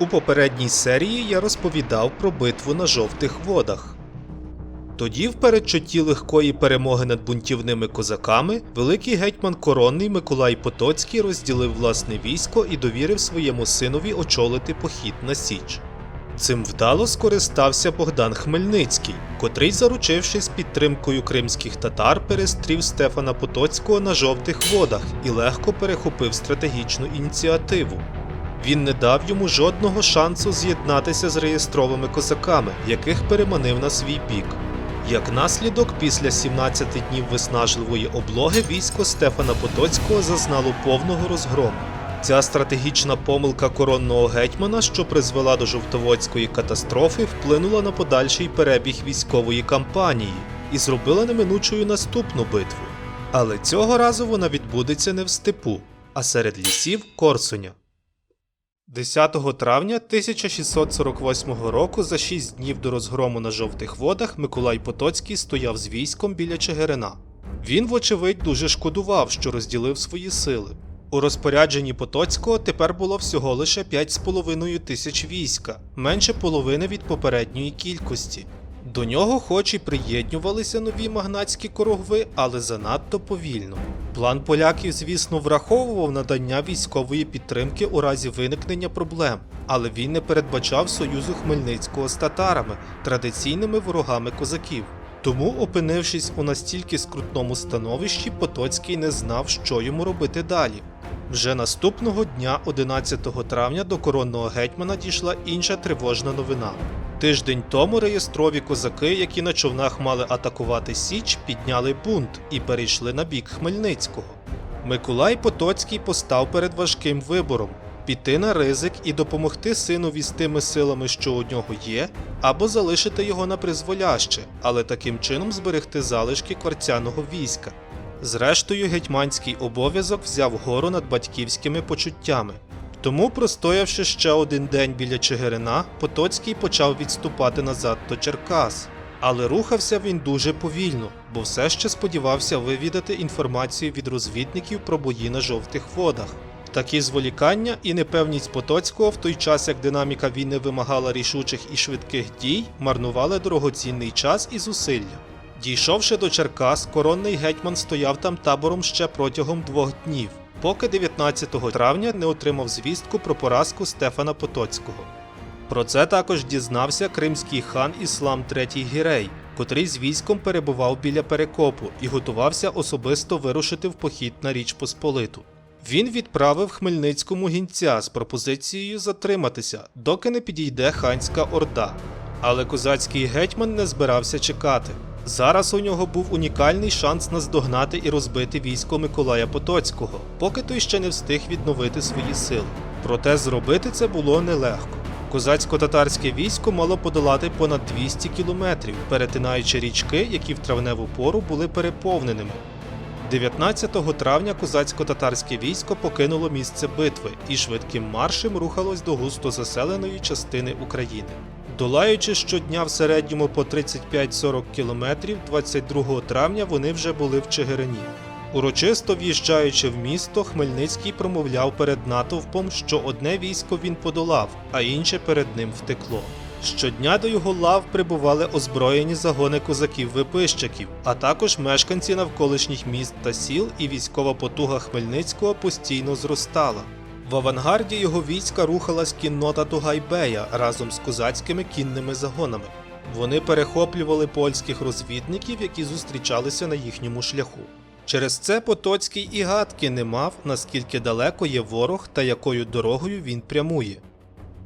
У попередній серії я розповідав про битву на жовтих водах. Тоді, в передчутті легкої перемоги над бунтівними козаками, великий гетьман коронний Миколай Потоцький розділив власне військо і довірив своєму синові очолити похід на Січ. Цим вдало скористався Богдан Хмельницький, котрий, заручившись підтримкою кримських татар, перестрів Стефана Потоцького на жовтих водах і легко перехопив стратегічну ініціативу. Він не дав йому жодного шансу з'єднатися з реєстровими козаками, яких переманив на свій бік. Як наслідок, після 17 днів виснажливої облоги військо Стефана Потоцького зазнало повного розгрому. Ця стратегічна помилка коронного гетьмана, що призвела до жовтоводської катастрофи, вплинула на подальший перебіг військової кампанії і зробила неминучою наступну битву. Але цього разу вона відбудеться не в степу, а серед лісів Корсуня. 10 травня 1648 року, за 6 днів до розгрому на жовтих водах, Миколай Потоцький стояв з військом біля Чигирина. Він, вочевидь, дуже шкодував, що розділив свої сили. У розпорядженні Потоцького тепер було всього лише 5,5 тисяч війська, менше половини від попередньої кількості. До нього хоч і приєднювалися нові магнатські корогви, але занадто повільно. План поляків, звісно, враховував надання військової підтримки у разі виникнення проблем, але він не передбачав союзу Хмельницького з татарами, традиційними ворогами козаків. Тому, опинившись у настільки скрутному становищі, Потоцький не знав, що йому робити далі. Вже наступного дня, 11 травня, до коронного гетьмана дійшла інша тривожна новина. Тиждень тому реєстрові козаки, які на човнах мали атакувати Січ, підняли бунт і перейшли на бік Хмельницького. Миколай Потоцький постав перед важким вибором піти на ризик і допомогти синові з тими силами, що у нього є, або залишити його на призволяще, але таким чином зберегти залишки кварцяного війська. Зрештою, гетьманський обов'язок взяв гору над батьківськими почуттями. Тому, простоявши ще один день біля Чигирина, Потоцький почав відступати назад до Черкас. Але рухався він дуже повільно, бо все ще сподівався вивідати інформацію від розвідників про бої на жовтих водах. Такі зволікання і непевність Потоцького в той час, як динаміка війни вимагала рішучих і швидких дій, марнували дорогоцінний час і зусилля. Дійшовши до Черкас, коронний гетьман стояв там табором ще протягом двох днів, поки 19 травня не отримав звістку про поразку Стефана Потоцького. Про це також дізнався кримський хан Іслам III Гірей, котрий з військом перебував біля перекопу і готувався особисто вирушити в похід на Річ Посполиту. Він відправив Хмельницькому гінця з пропозицією затриматися, доки не підійде ханська орда. Але козацький гетьман не збирався чекати. Зараз у нього був унікальний шанс наздогнати і розбити військо Миколая Потоцького, поки той ще не встиг відновити свої сили. Проте зробити це було нелегко. Козацько-татарське військо мало подолати понад 200 кілометрів, перетинаючи річки, які в травневу пору були переповненими. 19 травня козацько-татарське військо покинуло місце битви і швидким маршем рухалось до густо заселеної частини України. Долаючи щодня в середньому по 35-40 кілометрів, 22 травня вони вже були в Чигирині. Урочисто в'їжджаючи в місто, Хмельницький промовляв перед натовпом, що одне військо він подолав, а інше перед ним втекло. Щодня до його лав прибували озброєні загони козаків-випищиків, а також мешканці навколишніх міст та сіл, і військова потуга Хмельницького постійно зростала. В авангарді його війська рухалась кіннота Тугайбея разом з козацькими кінними загонами. Вони перехоплювали польських розвідників, які зустрічалися на їхньому шляху. Через це Потоцький і гадки не мав, наскільки далеко є ворог та якою дорогою він прямує.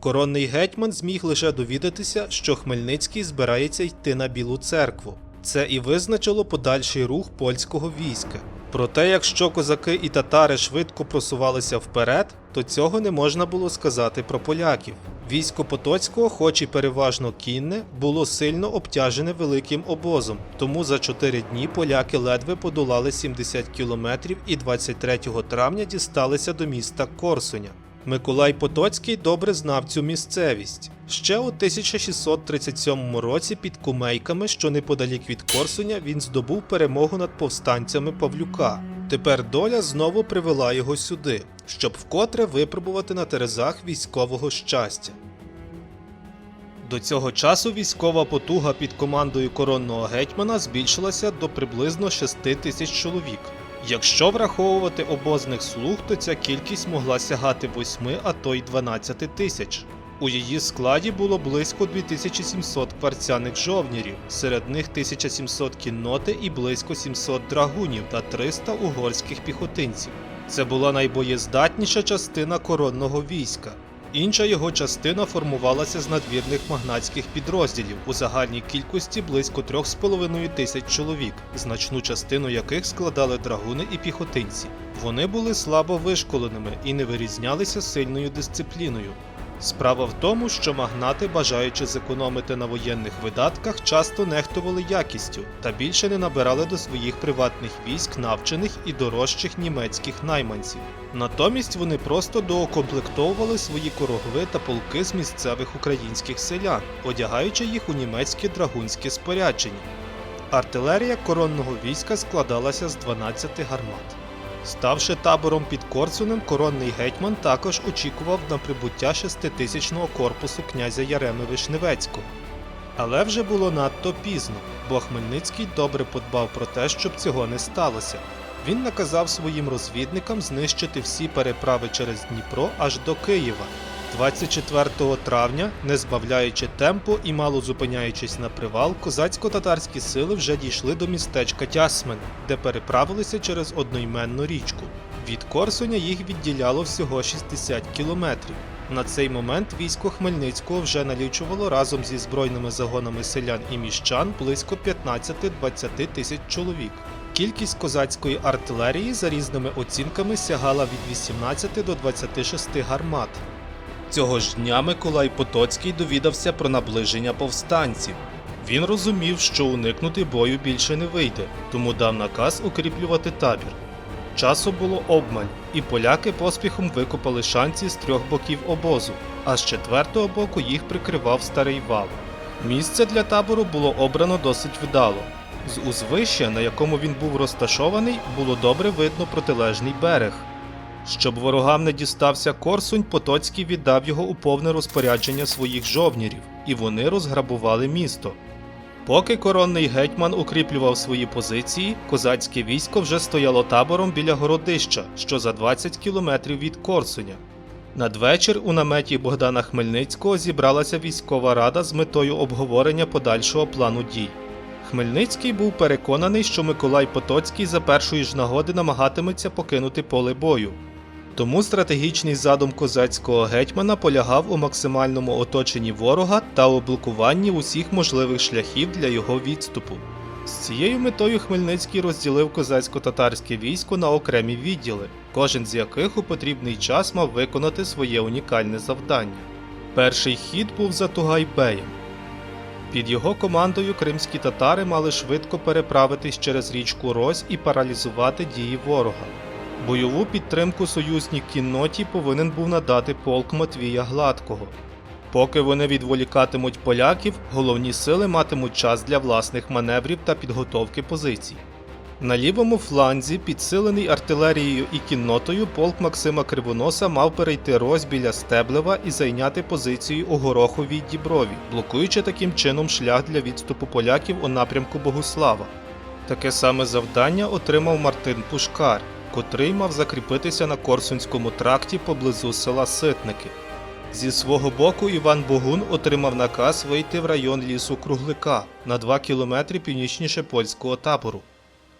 Коронний гетьман зміг лише довідатися, що Хмельницький збирається йти на Білу церкву. Це і визначило подальший рух польського війська. Проте, якщо козаки і татари швидко просувалися вперед, то цього не можна було сказати про поляків. Військо Потоцького, хоч і переважно кінне, було сильно обтяжене великим обозом, тому за 4 дні поляки ледве подолали 70 кілометрів і 23 травня дісталися до міста Корсуня. Миколай Потоцький добре знав цю місцевість. Ще у 1637 році під Кумейками, що неподалік від Корсуня, він здобув перемогу над повстанцями Павлюка. Тепер доля знову привела його сюди, щоб вкотре випробувати на терезах військового щастя. До цього часу військова потуга під командою коронного гетьмана збільшилася до приблизно 6 тисяч чоловік. Якщо враховувати обозних слуг, то ця кількість могла сягати 8, а то й 12 тисяч. У її складі було близько 2700 кварцяних жовнірів, серед них 1700 кінноти і близько 700 драгунів та 300 угорських піхотинців. Це була найбоєздатніша частина коронного війська. Інша його частина формувалася з надвірних магнатських підрозділів у загальній кількості близько 3,5 тисяч чоловік, значну частину яких складали драгуни і піхотинці. Вони були слабо вишколеними і не вирізнялися сильною дисципліною. Справа в тому, що магнати, бажаючи зекономити на воєнних видатках, часто нехтували якістю та більше не набирали до своїх приватних військ навчених і дорожчих німецьких найманців. Натомість вони просто доукомплектовували свої корогви та полки з місцевих українських селян, одягаючи їх у німецьке драгунське спорядження. Артилерія коронного війська складалася з 12 гармат. Ставши табором під Корсунем, коронний гетьман також очікував на прибуття шеститисячного корпусу князя Яреми Вишневецького. Але вже було надто пізно, бо Хмельницький добре подбав про те, щоб цього не сталося. Він наказав своїм розвідникам знищити всі переправи через Дніпро аж до Києва. 24 травня, не збавляючи темпу і мало зупиняючись на привал, козацько-татарські сили вже дійшли до містечка Тясмен, де переправилися через одноіменну річку. Від Корсуня їх відділяло всього 60 кілометрів. На цей момент військо Хмельницького вже налічувало разом зі збройними загонами селян і міщан близько 15-20 тисяч чоловік. Кількість козацької артилерії за різними оцінками сягала від 18 до 26 гармат. Цього ж дня Миколай Потоцький довідався про наближення повстанців. Він розумів, що уникнути бою більше не вийде, тому дав наказ укріплювати табір. Часу було обмаль, і поляки поспіхом викопали шанці з трьох боків обозу, а з четвертого боку їх прикривав старий вал. Місце для табору було обрано досить вдало. З узвища, на якому він був розташований, було добре видно протилежний берег. Щоб ворогам не дістався Корсунь, Потоцький віддав його у повне розпорядження своїх жовнірів, і вони розграбували місто. Поки коронний гетьман укріплював свої позиції, козацьке військо вже стояло табором біля городища, що за 20 кілометрів від Корсуня. Надвечір у наметі Богдана Хмельницького зібралася військова рада з метою обговорення подальшого плану дій. Хмельницький був переконаний, що Миколай Потоцький за першої ж нагоди намагатиметься покинути поле бою. Тому стратегічний задум козацького гетьмана полягав у максимальному оточенні ворога та у блокуванні усіх можливих шляхів для його відступу. З цією метою Хмельницький розділив козацько-татарське військо на окремі відділи, кожен з яких у потрібний час мав виконати своє унікальне завдання. Перший хід був за Тугайбеєм. Під його командою кримські татари мали швидко переправитись через річку Рось і паралізувати дії ворога. Бойову підтримку союзній кінноті повинен був надати полк Матвія Гладкого. Поки вони відволікатимуть поляків, головні сили матимуть час для власних маневрів та підготовки позицій. На лівому фланзі, підсилений артилерією і кіннотою, полк Максима Кривоноса мав перейти Рось біля Стеблева і зайняти позицію у Гороховій Діброві, блокуючи таким чином шлях для відступу поляків у напрямку Богуслава. Таке саме завдання отримав Мартин Пушкар, котрий мав закріпитися на Корсунському тракті поблизу села Ситники. Зі свого боку Іван Богун отримав наказ вийти в район лісу Круглика на 2 кілометри північніше польського табору.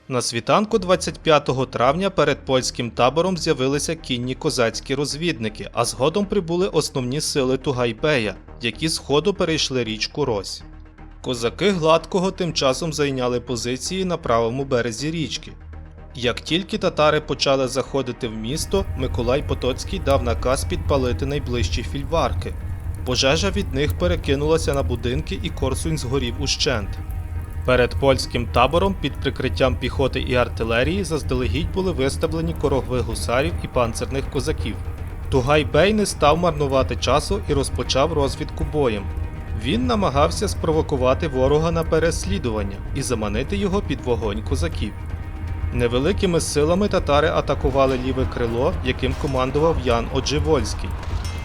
На світанку 25 травня перед польським табором з'явилися кінні козацькі розвідники, а згодом прибули основні сили Тугайбея, які з ходу перейшли річку Рось. Козаки гладкого тим часом зайняли позиції на правому березі річки. Як тільки татари почали заходити в місто, Миколай Потоцький дав наказ підпалити найближчі фільварки. Пожежа від них перекинулася на будинки і Корсунь згорів ущент. Перед польським табором під прикриттям піхоти і артилерії заздалегідь були виставлені корогви гусарів і панцерних козаків. Тугай Бей не став марнувати часу і розпочав розвідку боєм. Він намагався спровокувати ворога на переслідування і заманити його під вогонь козаків. Невеликими силами татари атакували ліве крило, яким командував Ян Одживольський.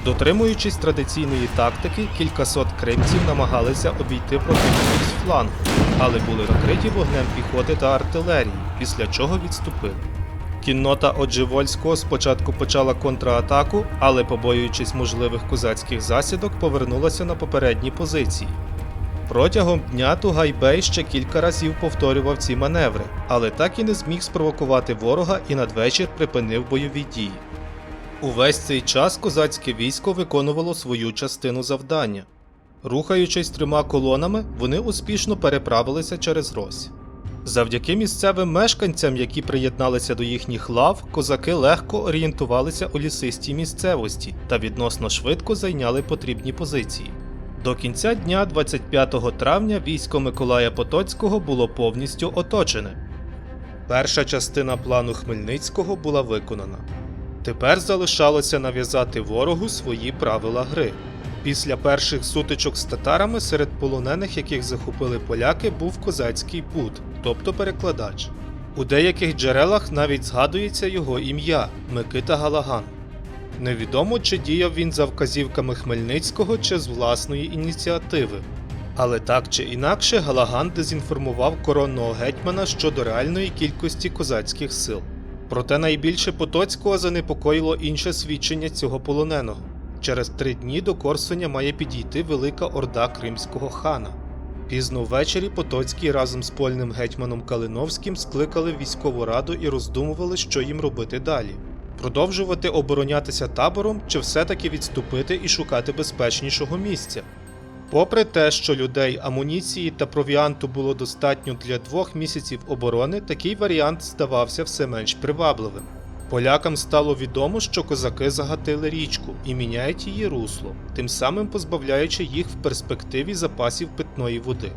Дотримуючись традиційної тактики, кількасот кримців намагалися обійти противників з флангу, але були накриті вогнем піхоти та артилерії, після чого відступили. Кіннота Одживольського спочатку почала контратаку, але, побоюючись можливих козацьких засідок, повернулася на попередні позиції. Протягом дня Тугайбей ще кілька разів повторював ці маневри, але так і не зміг спровокувати ворога і надвечір припинив бойові дії. Увесь цей час козацьке військо виконувало свою частину завдання. Рухаючись трьома колонами, вони успішно переправилися через Рось. Завдяки місцевим мешканцям, які приєдналися до їхніх лав, козаки легко орієнтувалися у лісистій місцевості та відносно швидко зайняли потрібні позиції. До кінця дня 25 травня військо Миколая Потоцького було повністю оточене. Перша частина плану Хмельницького була виконана. Тепер залишалося нав'язати ворогу свої правила гри. Після перших сутичок з татарами серед полонених, яких захопили поляки, був козацький пут, тобто перекладач. У деяких джерелах навіть згадується його ім'я Микита Галаган. Невідомо, чи діяв він за вказівками Хмельницького чи з власної ініціативи. Але так чи інакше Галаган дезінформував коронного гетьмана щодо реальної кількості козацьких сил. Проте найбільше Потоцького занепокоїло інше свідчення цього полоненого. Через три дні до Корсуня має підійти велика орда кримського хана. Пізно ввечері Потоцький разом з польним гетьманом Калиновським скликали військову раду і роздумували, що їм робити далі. Продовжувати оборонятися табором чи все-таки відступити і шукати безпечнішого місця. Попри те, що людей, амуніції та провіанту було достатньо для двох місяців оборони, такий варіант здавався все менш привабливим. Полякам стало відомо, що козаки загатили річку і міняють її русло, тим самим позбавляючи їх в перспективі запасів питної води.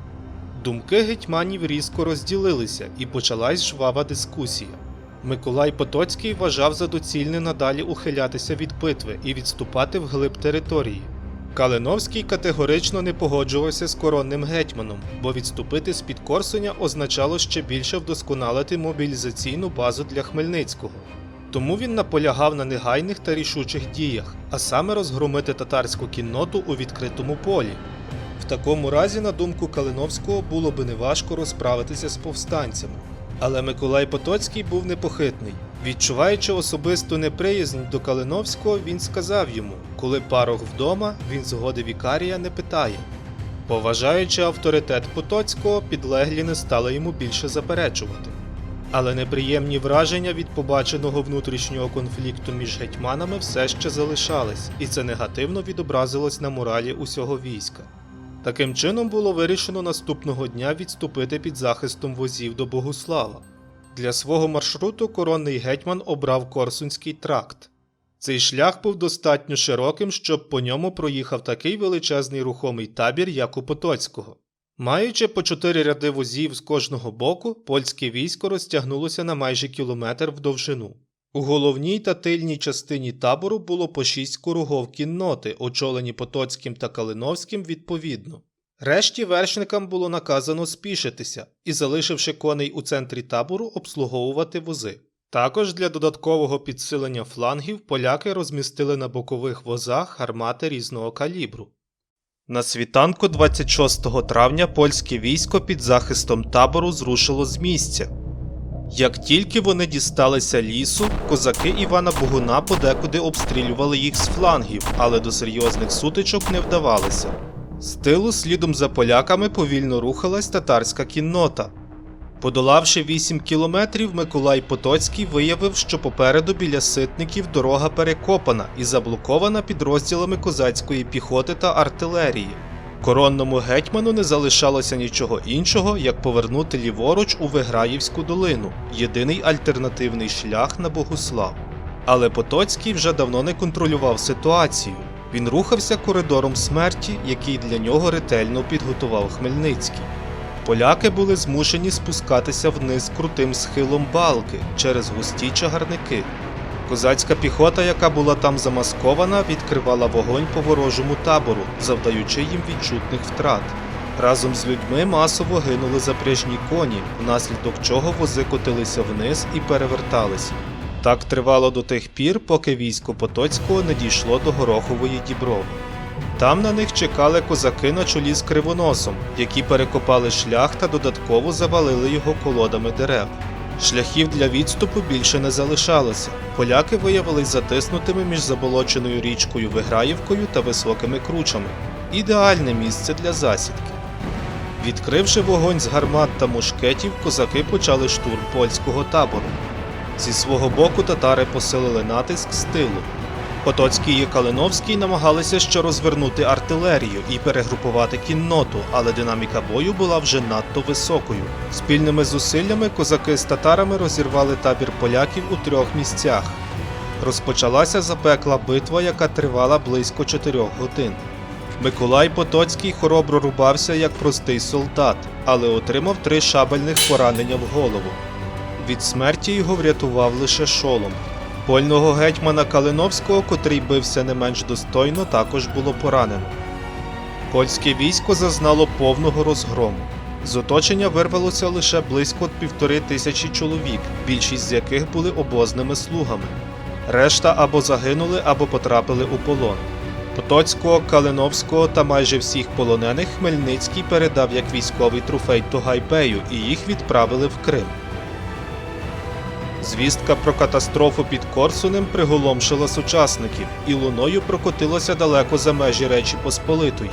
Думки гетьманів різко розділилися і почалась жвава дискусія. Миколай Потоцький вважав за доцільне надалі ухилятися від битви і відступати вглиб території. Калиновський категорично не погоджувався з коронним гетьманом, бо відступити з-під Корсуня означало ще більше вдосконалити мобілізаційну базу для Хмельницького. Тому він наполягав на негайних та рішучих діях, а саме розгромити татарську кінноту у відкритому полі. В такому разі, на думку Калиновського, було би неважко розправитися з повстанцями. Але Миколай Потоцький був непохитний. Відчуваючи особисту неприязнь до Калиновського, він сказав йому, коли парох вдома, він згоди вікарія не питає. Поважаючи авторитет Потоцького, підлеглі не стали йому більше заперечувати. Але неприємні враження від побаченого внутрішнього конфлікту між гетьманами все ще залишались, і це негативно відобразилось на моралі усього війська. Таким чином було вирішено наступного дня відступити під захистом возів до Богуслава. Для свого маршруту коронний гетьман обрав Корсунський тракт. Цей шлях був достатньо широким, щоб по ньому проїхав такий величезний рухомий табір, як у Потоцького. Маючи по чотири ряди возів з кожного боку, польське військо розтягнулося на майже кілометр в довжину. У головній та тильній частині табору було по шість кругов кінноти, очолені Потоцьким та Калиновським відповідно. Решті вершникам було наказано спішитися і, залишивши коней у центрі табору, обслуговувати вози. Також для додаткового підсилення флангів поляки розмістили на бокових возах гармати різного калібру. На світанку 26 травня польське військо під захистом табору зрушило з місця. Як тільки вони дісталися лісу, козаки Івана Богуна подекуди обстрілювали їх з флангів, але до серйозних сутичок не вдавалися. З тилу слідом за поляками повільно рухалась татарська кіннота. Подолавши 8 кілометрів, Миколай Потоцький виявив, що попереду біля ситників дорога перекопана і заблокована підрозділами козацької піхоти та артилерії. Коронному гетьману не залишалося нічого іншого, як повернути ліворуч у Виграївську долину єдиний альтернативний шлях на Богуслав. Але Потоцький вже давно не контролював ситуацію. Він рухався коридором смерті, який для нього ретельно підготував Хмельницький. Поляки були змушені спускатися вниз крутим схилом балки через густі чагарники. Козацька піхота, яка була там замаскована, відкривала вогонь по ворожому табору, завдаючи їм відчутних втрат. Разом з людьми масово гинули запряжні коні, внаслідок чого вози котилися вниз і переверталися. Так тривало до тих пір, поки військо Потоцького не дійшло до Горохової Діброви. Там на них чекали козаки на чолі з кривоносом, які перекопали шлях та додатково завалили його колодами дерев. Шляхів для відступу більше не залишалося. Поляки виявились затиснутими між заболоченою річкою Виграївкою та високими кручами. Ідеальне місце для засідки. Відкривши вогонь з гармат та мушкетів, козаки почали штурм польського табору. Зі свого боку татари посилили натиск з тилу. Потоцький і Калиновський намагалися ще розвернути артилерію і перегрупувати кінноту, але динаміка бою була вже надто високою. Спільними зусиллями козаки з татарами розірвали табір поляків у трьох місцях. Розпочалася запекла битва, яка тривала близько чотирьох годин. Миколай Потоцький хоробро рубався як простий солдат, але отримав три шабельних поранення в голову. Від смерті його врятував лише шолом. Польного гетьмана Калиновського, котрий бився не менш достойно, також було поранено. Польське військо зазнало повного розгрому. З оточення вирвалося лише близько півтори тисячі чоловік, більшість з яких були обозними слугами. Решта або загинули, або потрапили у полон. Потоцького, Калиновського та майже всіх полонених Хмельницький передав як військовий трофей Тогайбею і їх відправили в Крим. Звістка про катастрофу під Корсунем приголомшила сучасників і луною прокотилося далеко за межі Речі Посполитої.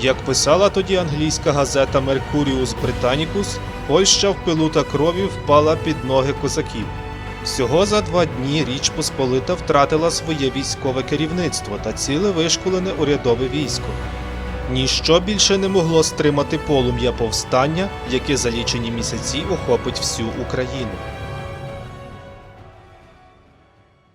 Як писала тоді англійська газета Mercurius Britannicus, Польща в пилу та крові впала під ноги козаків. Всього за два дні Річ Посполита втратила своє військове керівництво та ціле вишколене урядове військо. Ніщо більше не могло стримати полум'я повстання, яке за лічені місяці охопить всю Україну.